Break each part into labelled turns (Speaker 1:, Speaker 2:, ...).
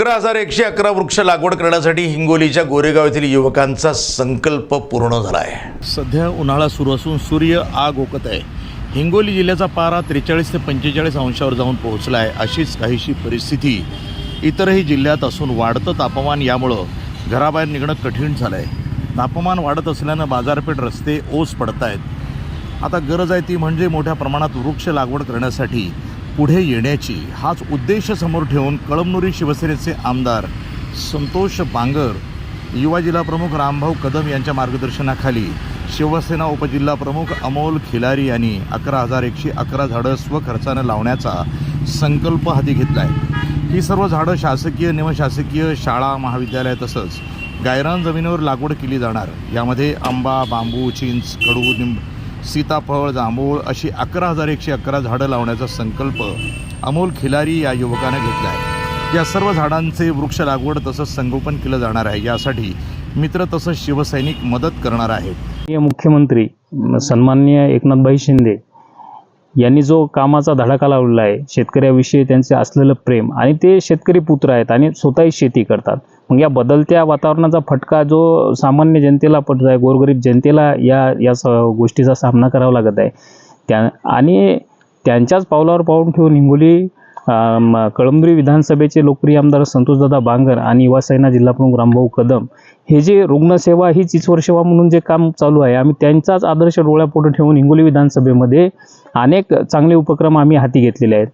Speaker 1: अकरा हजार एकशे अकरा वृक्ष लागवड करण्यासाठी हिंगोलीच्या गोरेगाव येथील युवकांचा संकल्प पूर्ण झाला आहे
Speaker 2: सध्या उन्हाळा सुरू असून सूर्य आग ओकत आहे. हिंगोली जिल्ह्याचा पारा त्रेचाळीस ते पंचेचाळीस अंशावर जाऊन पोहोचला आहे अशीच काहीशी परिस्थिती. इतरही जिल्ह्यात असून वाढतं तापमान यामुळं घराबाहेर निघणं कठीण झालं आहे तापमान वाढत असल्यानं बाजारपेठ रस्ते ओस पडत आहेत आता गरज आहे ती म्हणजे मोठ्या प्रमाणात वृक्ष लागवड करण्यासाठी पुढे येण्याची हाच उद्देश समोर ठेवून कळमनुरी शिवसेनेचे आमदार संतोष बांगर युवा जिल्हा प्रमुख रामभाऊ कदम यांच्या मार्गदर्शनाखाली शिवसेना उपजिल्हा प्रमुख अमोल खिलारी यांनी अकरा हजार एकशे अकरा झाडं स्वखर्चानं लावण्याचा संकल्प हाती घेतला आहे ही सर्व झाडं शासकीय निमशासकीय शाळा महाविद्यालय तसंच गायरान जमिनीवर लागवड केली जाणार. यामध्ये आंबा बांबू चिंच कडू निंब सीताफळ जांभूळ अशी अकरा हजार एकशे अकरा झाडं लावण्याचा संकल्प अमोल खिलारी या युवकाने घेतला आहे. या सर्व झाडांचे वृक्ष लागवड तसंच संगोपन केलं जाणार आहे. यासाठी मित्र तसंच शिवसैनिक मदत करणार आहेत.
Speaker 3: माननीय मुख्यमंत्री सन्माननीय एकनाथभाई शिंदे यांनी जो कामाचा धडाका लावलेला आहे शेतकऱ्याविषयी त्यांचे असलेलं प्रेम आणि ते शेतकरी पुत्र आहेत आणि स्वतःही शेती करतात. मग या बदलत्या वातावरणाचा फटका जो सामान्य जनतेला पडत आहे गोरगरीब जनतेला या या स गोष्टीचा सामना करावा लागत आहे. त्या आणि त्यांच्याच पावलावर पाऊल ठेवून हिंगोली कळंबरी विधानसभेचे लोकप्रिय आमदार संतोषदादा बांगर आणि युवासेना जिल्हाप्रमुख रामभाऊ कदम हे जे रुग्णसेवा ही चिचवर सेवा म्हणून जे काम चालू आहे आम्ही त्यांचाच आदर्श डोळ्यापुढे ठेवून हिंगोली विधानसभेमध्ये अनेक चांगले उपक्रम आम्ही हाती घेतलेले आहेत.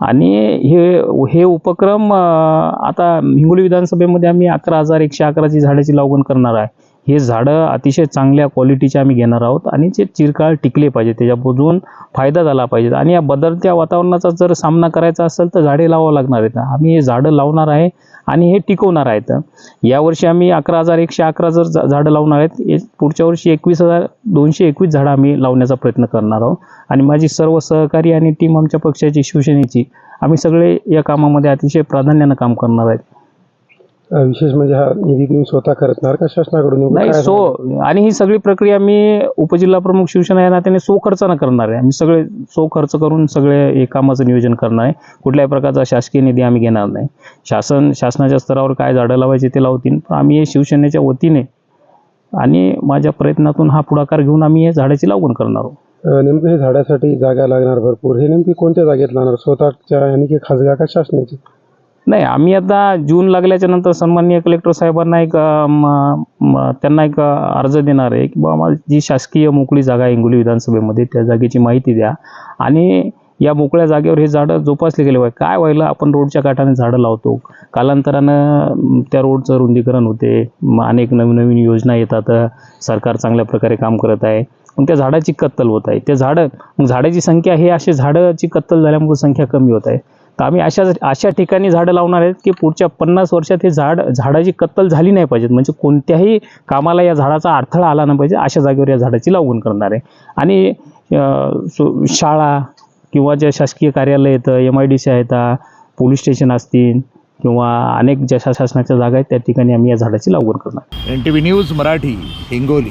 Speaker 3: आणि हे हे उपक्रम आता हिंगोली विधानसभेमध्ये आम्ही अकरा हजार एकशे अकराची झाडाची लागवड करणार आहे. हे झाडं अतिशय चांगल्या क्वालिटीचे आम्ही घेणार आहोत आणि जे चिरकाळ टिकले पाहिजे त्याच्यापासून फायदा झाला पाहिजे आणि या बदलत्या वातावरणाचा जर सामना करायचा असेल तर झाडे लावावं लागणार आहेत. आम्ही हे झाडं लावणार आहे आणि हे टिकवणार आहेत. यावर्षी आम्ही अकरा हजार एकशे अकरा जर झा- झाडं लावणार आहेत पुढच्या वर्षी एकवीस हजार दोनशे एकवीस झाडं आम्ही लावण्याचा प्रयत्न करणार आहोत. आणि माझी सर्व सहकारी आणि टीम आमच्या पक्षाची शिवसेनेची आम्ही सगळे या कामामध्ये अतिशय प्राधान्यानं काम करणार आहेत.
Speaker 4: विशेष म्हणजे हा निधी तुम्ही स्वतः करणार का शासनाकडून
Speaker 3: नाही
Speaker 4: काय
Speaker 3: सो आणि ही सगळी प्रक्रिया मी उपजिल्हा प्रमुख शिवसेना या नात्याने सो खर्चानं करणार आहे. आम्ही सगळे सो खर्च करून सगळे हे कामाचं नियोजन करणार आहे. कुठल्याही प्रकारचा शासकीय निधी आम्ही घेणार नाही. शासन शासनाच्या स्तरावर काय झाडं लावायचे ते लावतील पण आम्ही हे शिवसेनेच्या वतीने आणि माझ्या प्रयत्नातून हा पुढाकार घेऊन आम्ही हे झाडाची लागवड करणार आहोत.
Speaker 4: अ, नेमकं हे झाडासाठी जागा लागणार भरपूर. हे नेमकी कोणत्या जागेत लागणार? स्वतःच्या आणि की खासगा का शासनाची?
Speaker 3: नाही आम्ही आता जून लागल्याच्या नंतर सन्माननीय कलेक्टर साहेबांना एक म- म- त्यांना एक अर्ज देणार आहे की बाबा जी शासकीय मोकळी जागा आहे हिंगोली विधानसभेमध्ये त्या जागेची माहिती द्या. आणि या मोकळ्या जागेवर हे झाडं जोपासले गेले पाहिजे. काय व्हायला? आपण रोडच्या काठाने झाडं लावतो. कालांतरानं म, त्या रोडचं रुंदीकरण होते. म, अनेक नवीन नवीन योजना येतात. सरकार चांगल्या प्रकारे काम करत आहे. मग त्या झाडाची कत्तल होत आहे. ते झाडं मग झाडाची संख्या हे असे झाडाची कत्तल झाल्यामुळे संख्या कमी होत आहे. तर आम्ही अशा अशा ठिकाणी झाडं लावणार आहेत की पुढच्या पन्नास वर्षात हे झाड झाडाची कत्तल झाली नाही पाहिजेत. म्हणजे कोणत्याही कामाला या झाडाचा अडथळा आला नाही पाहिजे अशा जागेवर या झाडाची लागवड करणार आहे. आणि सो- शाळा किंवा ज्या शासकीय कार्यालय येतं एम आय डी सी आहेत पोलीस स्टेशन असतील किंवा अनेक ज्या शासनाच्या जागा आहेत त्या ठिकाणी आम्ही या झाडाची लागवड करणार.
Speaker 2: N T V news Marathi Hingoli.